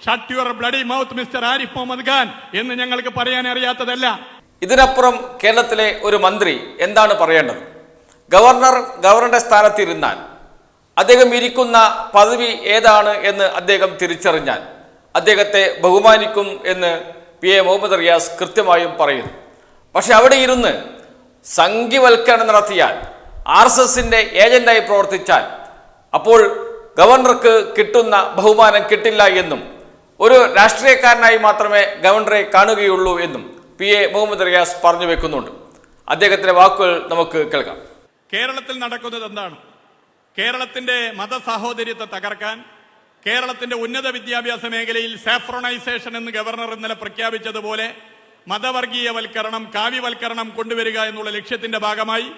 Shut your bloody mouth mister Arif Muhammad Khan എന്ന് ഞങ്ങൾക്ക് പറയാൻ അറിയാത്തതല്ല ഇതിനപ്പുറം കേരളത്തിലെ ഒരു മന്ത്രി എന്താണ് പറയേണ്ടത്? ഗവർണർ ഗവർണറുടെ സ്ഥാനത്തിരുന്നാൽ അദ്ദേഹം ഇരിക്കുന്ന പദവി ഏതാണ് എന്ന് അദ്ദേഹം തിരിച്ചറിഞ്ഞാൽ അദ്ദേഹത്തെ ബഹുമാനിക്കും എന്ന് പി എ മുഹമ്മദ് റിയാസ് കൃത്യമായും പറയുന്നു. പക്ഷെ അവിടെ ഇരുന്ന് സംഘിവൽക്കരണം നടത്തിയാൽ ആർ എസ് എസിന്റെ ഏജന്റായി പ്രവർത്തിച്ചാൽ അപ്പോൾ ഗവർണർക്ക് കിട്ടുന്ന ബഹുമാനം കിട്ടില്ല എന്നും ഒരു രാഷ്ട്രീയക്കാരനായി മാത്രമേ ഗവർണറെ കാണുകയുള്ളൂ എന്നും പി എ മുഹമ്മദ് റിയാസ് പറഞ്ഞു വെക്കുന്നുണ്ട്. അദ്ദേഹത്തിന്റെ വാക്കുകൾ നമുക്ക് കേൾക്കാം. കേരളത്തിൽ നടക്കുന്നത് എന്താണ്? കേരളത്തിന്റെ മതസാഹോദര്യത്തെ തകർക്കാൻ കേരളത്തിന്റെ ഉന്നത വിദ്യാഭ്യാസ മേഖലയിൽ സാഫ്രോണൈസേഷൻ എന്ന് ഗവർണർ ഇന്നലെ പ്രഖ്യാപിച്ചതുപോലെ മതവർഗീയവൽക്കരണം കാവ്യവൽക്കരണം കൊണ്ടുവരിക എന്നുള്ള ലക്ഷ്യത്തിന്റെ ഭാഗമായി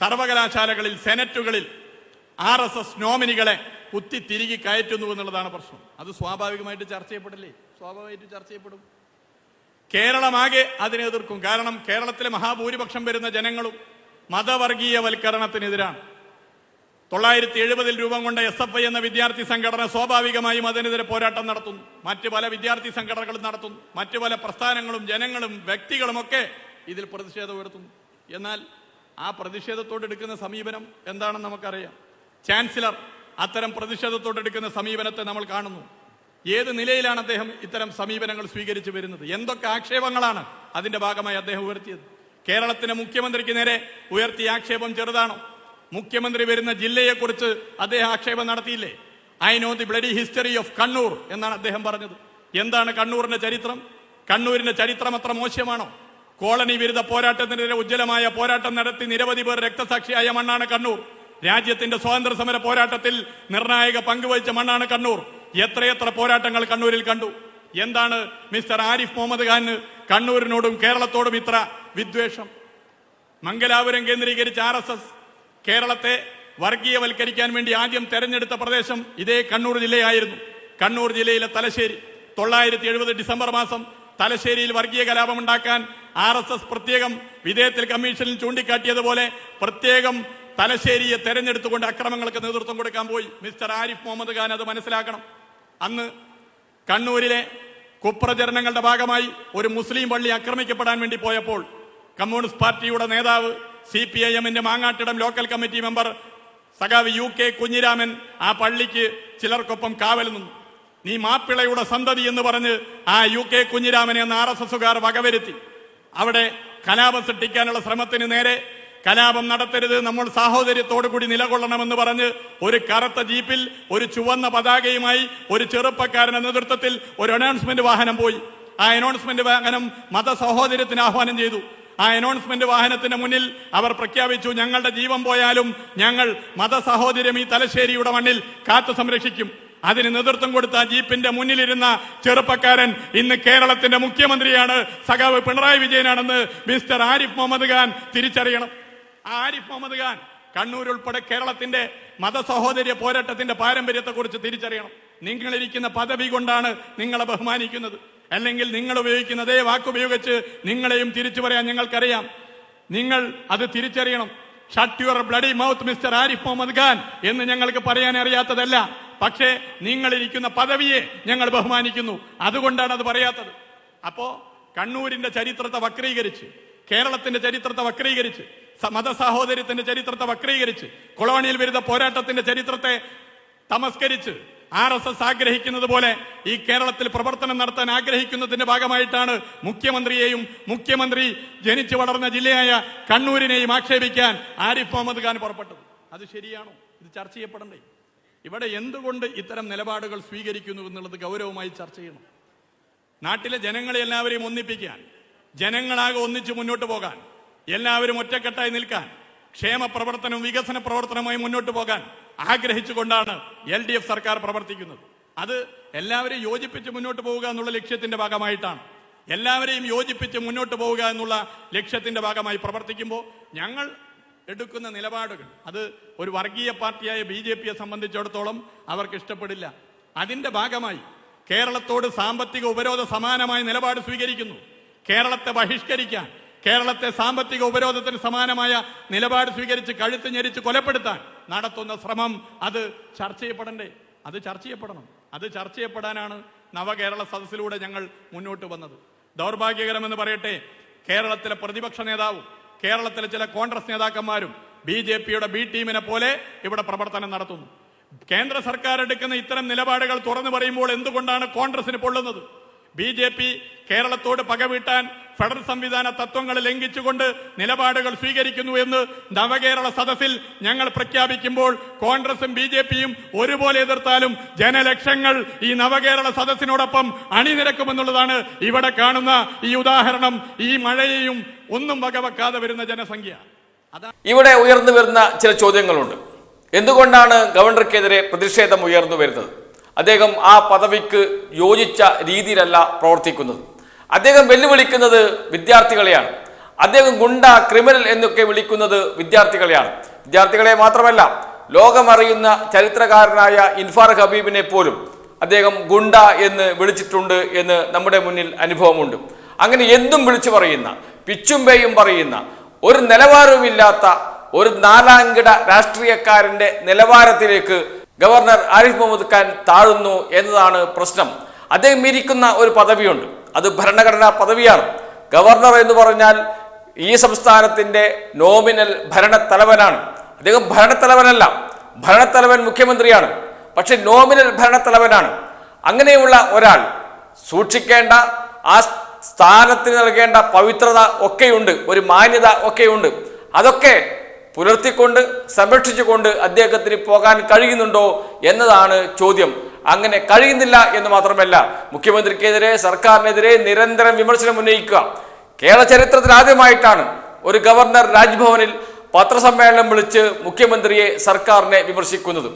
സർവകലാശാലകളിൽ സെനറ്റുകളിൽ ആർ എസ് എസ് നോമിനികളെ കുത്തി തിരികെ കയറ്റുന്നു എന്നുള്ളതാണ് പ്രശ്നം. അത് സ്വാഭാവികമായിട്ട് ചർച്ച ചെയ്യപ്പെടില്ലേ? സ്വാഭാവികമായിട്ട് ചർച്ച ചെയ്യപ്പെടും. കേരളമാകെ അതിനെ എതിർക്കും. കാരണം കേരളത്തിലെ മഹാഭൂരിപക്ഷം വരുന്ന ജനങ്ങളും മതവർഗീയവൽക്കരണത്തിനെതിരാണ്. തൊള്ളായിരത്തി എഴുപതിൽ രൂപം കൊണ്ട എസ് എഫ് ഐ എന്ന വിദ്യാർത്ഥി സംഘടന സ്വാഭാവികമായും അതിനെതിരെ പോരാട്ടം നടത്തുന്നു. മറ്റ് പല വിദ്യാർത്ഥി സംഘടനകളും നടത്തുന്നു. മറ്റു പല പ്രസ്ഥാനങ്ങളും ജനങ്ങളും വ്യക്തികളുമൊക്കെ ഇതിൽ പ്രതിഷേധം ഉയർത്തുന്നു. എന്നാൽ ആ പ്രതിഷേധത്തോട് എടുക്കുന്ന സമീപനം എന്താണെന്ന് നമുക്കറിയാം. ചാൻസലർ അത്തരം പ്രതിഷേധത്തോടെടുക്കുന്ന സമീപനത്തെ നമ്മൾ കാണുന്നു. ഏത് നിലയിലാണ് അദ്ദേഹം ഇത്തരം സമീപനങ്ങൾ സ്വീകരിച്ചു വരുന്നത്? എന്തൊക്കെ ആക്ഷേപങ്ങളാണ് അതിന്റെ ഭാഗമായി അദ്ദേഹം ഉയർത്തിയത്? കേരളത്തിന്റെ മുഖ്യമന്ത്രിക്ക് നേരെ ഉയർത്തിയ ആക്ഷേപം ചെറുതാണോ? മുഖ്യമന്ത്രി വരുന്ന ജില്ലയെക്കുറിച്ച് അദ്ദേഹം ആക്ഷേപം നടത്തിയില്ലേ? I know the bloody history of Kannur എന്നാണ് അദ്ദേഹം പറഞ്ഞത്. എന്താണ് കണ്ണൂരിന്റെ ചരിത്രം? കണ്ണൂരിന്റെ ചരിത്രം അത്ര മോശമാണോ? കോളനി വിരുദ്ധ പോരാട്ടത്തിനെതിരെ ഉജ്ജ്വലമായ പോരാട്ടം നടത്തി നിരവധി പേർ രക്തസാക്ഷിയായ മണ്ണാണ് കണ്ണൂർ. രാജ്യത്തിന്റെ സ്വാതന്ത്ര്യ സമര പോരാട്ടത്തിൽ നിർണായക പങ്കുവഹിച്ച മണ്ണാണ് കണ്ണൂർ. എത്രയെത്ര പോരാട്ടങ്ങൾ കണ്ണൂരിൽ കണ്ടു. എന്താണ് മിസ്റ്റർ ആരിഫ് മുഹമ്മദ് ഖാന് കണ്ണൂരിനോടും കേരളത്തോടും ഇത്ര വിദ്വേഷം? മംഗലാപുരം കേന്ദ്രീകരിച്ച ആർ എസ് എസ് കേരളത്തെ വർഗീയവൽക്കരിക്കാൻ വേണ്ടി ആദ്യം തെരഞ്ഞെടുത്ത പ്രദേശം ഇതേ കണ്ണൂർ ജില്ലയായിരുന്നു. കണ്ണൂർ ജില്ലയിലെ തലശ്ശേരി. തൊള്ളായിരത്തി എഴുപത് ഡിസംബർ മാസം തലശ്ശേരിയിൽ വർഗീയ കലാപമുണ്ടാക്കാൻ ആർ എസ് എസ് പ്രത്യേകം വിധേയത്തിൽ കമ്മീഷനിൽ ചൂണ്ടിക്കാട്ടിയതുപോലെ പ്രത്യേകം തലശ്ശേരിയെ തെരഞ്ഞെടുത്തുകൊണ്ട് അക്രമങ്ങൾക്ക് നേതൃത്വം കൊടുക്കാൻ പോയി. മിസ്റ്റർ ആരിഫ് മുഹമ്മദ് ഖാൻ അത് മനസ്സിലാക്കണം. അന്ന് കണ്ണൂരിലെ കുപ്രചരണങ്ങളുടെ ഭാഗമായി ഒരു മുസ്ലിം പള്ളി ആക്രമിക്കപ്പെടാൻ വേണ്ടി പോയപ്പോൾ കമ്മ്യൂണിസ്റ്റ് പാർട്ടിയുടെ നേതാവ് സി പി ഐ എമ്മിന്റെ മാങ്ങാട്ടിടം ലോക്കൽ കമ്മിറ്റി മെമ്പർ സഖാവ് യു കെ കുഞ്ഞിരാമൻ ആ പള്ളിക്ക് ചിലർക്കൊപ്പം കാവൽ നിന്നു. നീ മാപ്പിളയുടെ സന്തതി എന്ന് പറഞ്ഞ് ആ യു കെ കുഞ്ഞിരാമനെ എന്ന ആർ എസ് എസുകാർ വകവരുത്തി. അവിടെ കലാപം സൃഷ്ടിക്കാനുള്ള ശ്രമത്തിന് നേരെ കലാപം നടത്തരുത്. നമ്മൾ സാഹോദര്യത്തോടു കൂടി നിലകൊള്ളണമെന്ന് പറഞ്ഞ് ഒരു കറുത്ത ജീപ്പിൽ ഒരു ചുവന്ന പതാകയുമായി ഒരു ചെറുപ്പക്കാരന്റെ നേതൃത്വത്തിൽ ഒരു അനൗൺസ്മെന്റ് വാഹനം പോയി. ആ അനൗൺസ്മെന്റ് വാഹനം മതസഹോദര്യത്തിന് ആഹ്വാനം ചെയ്തു. ആ അനൗൺസ്മെന്റ് വാഹനത്തിന്റെ മുന്നിൽ അവർ പ്രഖ്യാപിച്ചു ഞങ്ങളുടെ ജീവൻ പോയാലും ഞങ്ങൾ മതസഹോദര്യം ഈ തലശ്ശേരിയുടെ മണ്ണിൽ കാത്തു സംരക്ഷിക്കും. അതിന് നേതൃത്വം കൊടുത്ത ജീപ്പിന്റെ മുന്നിലിരുന്ന ചെറുപ്പക്കാരൻ ഇന്ന് കേരളത്തിന്റെ മുഖ്യമന്ത്രിയാണ്. സഖാവ് പിണറായി വിജയനാണെന്ന് മിസ്റ്റർ ആരിഫ് മുഹമ്മദ് ഖാൻ തിരിച്ചറിയണം. ആരിഫ് മുഹമ്മദ് ഖാൻ കണ്ണൂർ ഉൾപ്പെടെ കേരളത്തിന്റെ മതസഹോദര്യ പോരാട്ടത്തിന്റെ പാരമ്പര്യത്തെക്കുറിച്ച് തിരിച്ചറിയണം. നിങ്ങളിരിക്കുന്ന പദവി കൊണ്ടാണ് നിങ്ങളെ ബഹുമാനിക്കുന്നത്. അല്ലെങ്കിൽ നിങ്ങൾ ഉപയോഗിക്കുന്ന അതേ വാക്കുപയോഗിച്ച് നിങ്ങളെയും തിരിച്ചു പറയാൻ ഞങ്ങൾക്കറിയാം നിങ്ങൾ അത് തിരിച്ചറിയണം. Shut your bloody mouth mister Arif Muhammad Khan എന്ന് ഞങ്ങൾക്ക് പറയാൻ അറിയാത്തതല്ല. പക്ഷേ നിങ്ങളിരിക്കുന്ന പദവിയെ ഞങ്ങൾ ബഹുമാനിക്കുന്നു. അതുകൊണ്ടാണ് അത് പറയാത്തത്. അപ്പോ കണ്ണൂരിന്റെ ചരിത്രത്തെ വക്രീകരിച്ച് കേരളത്തിന്റെ ചരിത്രത്തെ വക്രീകരിച്ച് സ- മതസാഹോദര്യത്തിന്റെ ചരിത്രത്തെ വക്രീകരിച്ച് കൊളോണിയൽ വിരുദ്ധ പോരാട്ടത്തിന്റെ ചരിത്രത്തെ തമസ്കരിച്ച് ആർ എസ് എസ് ആഗ്രഹിക്കുന്നത് പോലെ ഈ കേരളത്തിൽ പ്രവർത്തനം നടത്താൻ ആഗ്രഹിക്കുന്നതിന്റെ ഭാഗമായിട്ടാണ് മുഖ്യമന്ത്രിയെയും മുഖ്യമന്ത്രി ജനിച്ചു വളർന്ന ജില്ലയായ കണ്ണൂരിനെയും ആക്ഷേപിക്കാൻ ആരിഫ് മുഹമ്മദ് ഖാൻ പുറപ്പെട്ടത്. അത് ശരിയാണോ? ഇത് ചർച്ച ചെയ്യപ്പെടണ്ടേ? ഇവിടെ എന്തുകൊണ്ട് ഇത്തരം നിലപാടുകൾ സ്വീകരിക്കുന്നു എന്നുള്ളത് ഗൗരവമായി ചർച്ച ചെയ്യണം. നാട്ടിലെ ജനങ്ങളെ എല്ലാവരെയും ഒന്നിപ്പിക്കാൻ ജനങ്ങളാകെ ഒന്നിച്ച് മുന്നോട്ട് പോകാൻ എല്ലാവരും ഒറ്റക്കെട്ടായി നിൽക്കാൻ ക്ഷേമ പ്രവർത്തനവും വികസന പ്രവർത്തനവുമായി മുന്നോട്ട് പോകാൻ ആഗ്രഹിച്ചുകൊണ്ടാണ് എൽ ഡി എഫ് സർക്കാർ പ്രവർത്തിക്കുന്നത്. അത് എല്ലാവരെയും യോജിപ്പിച്ച് മുന്നോട്ട് പോവുക എന്നുള്ള ലക്ഷ്യത്തിന്റെ ഭാഗമായിട്ടാണ്. എല്ലാവരെയും യോജിപ്പിച്ച് മുന്നോട്ട് പോവുക എന്നുള്ള ലക്ഷ്യത്തിന്റെ ഭാഗമായി പ്രവർത്തിക്കുമ്പോൾ ഞങ്ങൾ എടുക്കുന്ന നിലപാടുകൾ അത് ഒരു വർഗീയ പാർട്ടിയായ ബി ജെ പിയെ സംബന്ധിച്ചിടത്തോളം അവർക്ക് ഇഷ്ടപ്പെടില്ല. അതിന്റെ ഭാഗമായി കേരളത്തോട് സാമ്പത്തിക ഉപരോധ സമാനമായ നിലപാട് സ്വീകരിക്കുന്നു. കേരളത്തെ ബഹിഷ്കരിക്കാൻ കേരളത്തെ സാമ്പത്തിക ഉപരോധത്തിന് സമാനമായ നിലപാട് സ്വീകരിച്ച് കഴുത്ത് ഞെരിച്ച് കൊലപ്പെടുത്താൻ നടത്തുന്ന ശ്രമം അത് ചർച്ച ചെയ്യപ്പെടണ്ടേ? അത് ചർച്ച ചെയ്യപ്പെടണം. അത് ചർച്ച ചെയ്യപ്പെടാനാണ് നവകേരള സദസ്സിലൂടെ ഞങ്ങൾ മുന്നോട്ട് വന്നത്. ദൗർഭാഗ്യകരമെന്ന് പറയട്ടെ കേരളത്തിലെ പ്രതിപക്ഷ നേതാവും കേരളത്തിലെ ചില കോൺഗ്രസ് നേതാക്കന്മാരും ബി ജെ പിയുടെ ബി ടീമിനെ പോലെ ഇവിടെ പ്രവർത്തനം നടത്തുന്നു. കേന്ദ്ര സർക്കാർ എടുക്കുന്ന ഇത്തരം നിലപാടുകൾ തുറന്നു പറയുമ്പോൾ എന്തുകൊണ്ടാണ് കോൺഗ്രസിന് പൊള്ളുന്നത്? ബി ജെ പി കേരളത്തോട് പകവീട്ടാൻ ഫെഡറൽ സംവിധാന തത്വങ്ങൾ ലംഘിച്ചുകൊണ്ട് നിലപാടുകൾ സ്വീകരിക്കുന്നു എന്ന് നവകേരള സദസ്സിൽ ഞങ്ങൾ പ്രഖ്യാപിക്കുമ്പോൾ കോൺഗ്രസും ബി ജെ പിയും ഒരുപോലെ എതിർത്താലും ജനലക്ഷങ്ങൾ ഈ നവകേരള സദസ്സിനോടൊപ്പം അണിനിരക്കുമെന്നുള്ളതാണ് ഇവിടെ കാണുന്ന ഈ ഉദാഹരണം. ഈ മഴയെയും ഒന്നും വകവെക്കാതെ വരുന്ന ജനസംഖ്യ. ഇവിടെ ഉയർന്നു വരുന്ന ചില ചോദ്യങ്ങളുണ്ട്. എന്തുകൊണ്ടാണ് ഗവർണർക്കെതിരെ പ്രതിഷേധം ഉയർന്നു വരുന്നത്? അദ്ദേഹം ആ പദവിക്ക് യോജിച്ച രീതിയിലല്ല പ്രവർത്തിക്കുന്നത്. അദ്ദേഹം വെല്ലുവിളിക്കുന്നത് വിദ്യാർത്ഥികളെയാണ്. അദ്ദേഹം ഗുണ്ട ക്രിമിനൽ എന്നൊക്കെ വിളിക്കുന്നത് വിദ്യാർത്ഥികളെയാണ്. വിദ്യാർത്ഥികളെ മാത്രമല്ല ലോകമറിയുന്ന ചരിത്രകാരനായ ഇൻഫാർ ഹബീബിനെ പോലും അദ്ദേഹം ഗുണ്ട എന്ന് വിളിച്ചിട്ടുണ്ട് എന്ന് നമ്മുടെ മുന്നിൽ അനുഭവമുണ്ട്. അങ്ങനെ എന്തും വിളിച്ചു പറയുന്ന പിച്ചുമ്പേയും പറയുന്ന ഒരു നിലവാരവുമില്ലാത്ത ഒരു നാലാംകിട രാഷ്ട്രീയക്കാരന്റെ നിലവാരത്തിലേക്ക് ഗവർണർ ആരിഫ് മുഹമ്മദ് ഖാൻ താഴുന്നു എന്നതാണ് പ്രശ്നം. അദ്ദേഹം ഇരിക്കുന്ന ഒരു പദവിയുണ്ട്. അത് ഭരണഘടനാ പദവിയാണ്. ഗവർണർ എന്ന് പറഞ്ഞാൽ ഈ സംസ്ഥാനത്തിന്റെ നോമിനൽ ഭരണത്തലവനാണ്. അദ്ദേഹം ഭരണത്തലവനല്ല ഭരണത്തലവൻ മുഖ്യമന്ത്രിയാണ് പക്ഷെ നോമിനൽ ഭരണത്തലവനാണ്. അങ്ങനെയുള്ള ഒരാൾ സൂക്ഷിക്കേണ്ട ആ സ്ഥാനത്തിന് നൽകേണ്ട പവിത്രത ഒക്കെയുണ്ട് ഒരു മാന്യത ഒക്കെയുണ്ട്. അതൊക്കെ പുലർത്തിക്കൊണ്ട് സംരക്ഷിച്ചുകൊണ്ട് അദ്ദേഹത്തിന് പോകാൻ കഴിയുന്നുണ്ടോ എന്നതാണ് ചോദ്യം. അങ്ങനെ കഴിയുന്നില്ല എന്ന് മാത്രമല്ല മുഖ്യമന്ത്രിക്കെതിരെ സർക്കാരിനെതിരെ നിരന്തരം വിമർശനം ഉന്നയിക്കുക. കേരള ചരിത്രത്തിൽ ആദ്യമായിട്ടാണ് ഒരു ഗവർണർ രാജ്ഭവനിൽ പത്രസമ്മേളനം വിളിച്ച് മുഖ്യമന്ത്രിയെ സർക്കാരിനെ വിമർശിക്കുന്നത്.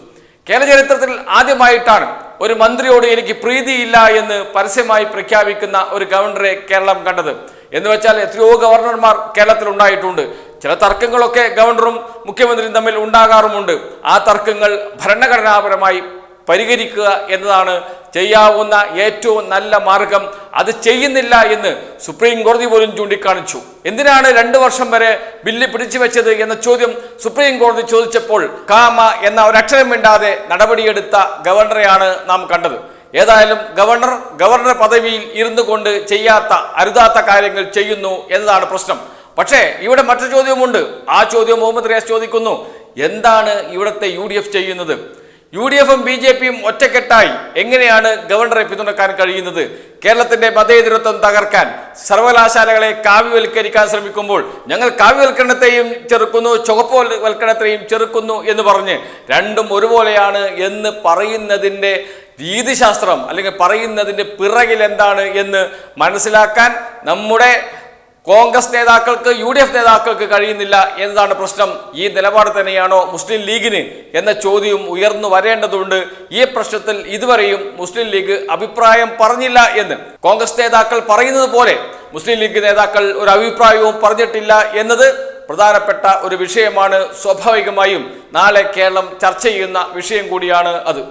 കേരള ചരിത്രത്തിൽ ആദ്യമായിട്ടാണ് ഒരു മന്ത്രിയോട് എനിക്ക് പ്രീതിയില്ല എന്ന് പരസ്യമായി പ്രഖ്യാപിക്കുന്ന ഒരു ഗവർണറെ കേരളം കണ്ടത്. എന്ന് വെച്ചാൽ എത്രയോ ഗവർണർമാർ കേരളത്തിൽ ഉണ്ടായിട്ടുണ്ട്. ചില തർക്കങ്ങളൊക്കെ ഗവർണറും മുഖ്യമന്ത്രിയും തമ്മിൽ ഉണ്ടാകാറുമുണ്ട്. ആ തർക്കങ്ങൾ ഭരണഘടനാപരമായി പരിഹരിക്കുക എന്നതാണ് ചെയ്യാവുന്ന ഏറ്റവും നല്ല മാർഗം. അത് ചെയ്യുന്നില്ല എന്ന് സുപ്രീം കോടതി പോലും ചൂണ്ടിക്കാണിച്ചു. എന്തിനാണ് രണ്ടു വർഷം വരെ ബില്ല് പിടിച്ചു വെച്ചത് എന്ന ചോദ്യം സുപ്രീം കോടതി ചോദിച്ചപ്പോൾ കാമ എന്ന ഒരക്ഷരം മിണ്ടാതെ നടപടിയെടുത്ത ഗവർണറെയാണ് നാം കണ്ടത്. ഏതായാലും ഗവർണർ ഗവർണർ പദവിയിൽ ഇരുന്നു കൊണ്ട് ചെയ്യാത്ത അരുതാത്ത കാര്യങ്ങൾ ചെയ്യുന്നു എന്നതാണ് പ്രശ്നം. പക്ഷേ ഇവിടെ മറ്റൊരു ചോദ്യമുണ്ട് ആ ചോദ്യം മുഹമ്മദ് റിയാസ് ചോദിക്കുന്നു. എന്താണ് ഇവിടുത്തെ യു ചെയ്യുന്നത്? യു ഡി എഫും ബി ജെ പിയും ഒറ്റക്കെട്ടായി. എങ്ങനെയാണ് ഗവർണറെ പിന്തുണക്കാൻ കഴിയുന്നത്? കേരളത്തിന്റെ മതേതരത്വം തകർക്കാൻ സർവകലാശാലകളെ കാവ്യവൽക്കരിക്കാൻ ശ്രമിക്കുമ്പോൾ ഞങ്ങൾ കാവ്യവൽക്കരണത്തെയും ചെറുക്കുന്നു ചുവപ്പുവൽക്കരണത്തെയും ചെറുക്കുന്നു എന്ന് പറഞ്ഞ് രണ്ടും ഒരുപോലെയാണ് എന്ന് പറയുന്നതിന്റെ രീതിശാസ്ത്രം അല്ലെങ്കിൽ പറയുന്നതിന്റെ പിറകിൽ എന്താണ് എന്ന് മനസ്സിലാക്കാൻ നമ്മുടെ കോൺഗ്രസ് നേതാക്കൾക്ക് യു ഡി എഫ് നേതാക്കൾക്ക് കഴിയുന്നില്ല എന്നതാണ് പ്രശ്നം. ഈ നിലപാട് തന്നെയാണോ മുസ്ലിം ലീഗിന് എന്ന ചോദ്യവും ഉയർന്നു വരേണ്ടതുണ്ട്. ഈ പ്രശ്നത്തിൽ ഇതുവരെയും മുസ്ലിം ലീഗ് അഭിപ്രായം പറഞ്ഞില്ല എന്ന് കോൺഗ്രസ് നേതാക്കൾ പറയുന്നത് പോലെ മുസ്ലിം ലീഗ് നേതാക്കൾ ഒരു അഭിപ്രായവും പറഞ്ഞിട്ടില്ല എന്നത് പ്രധാനപ്പെട്ട ഒരു വിഷയമാണ്. സ്വാഭാവികമായും നാളെ കേരളം ചർച്ച ചെയ്യുന്ന വിഷയം കൂടിയാണ് അത്.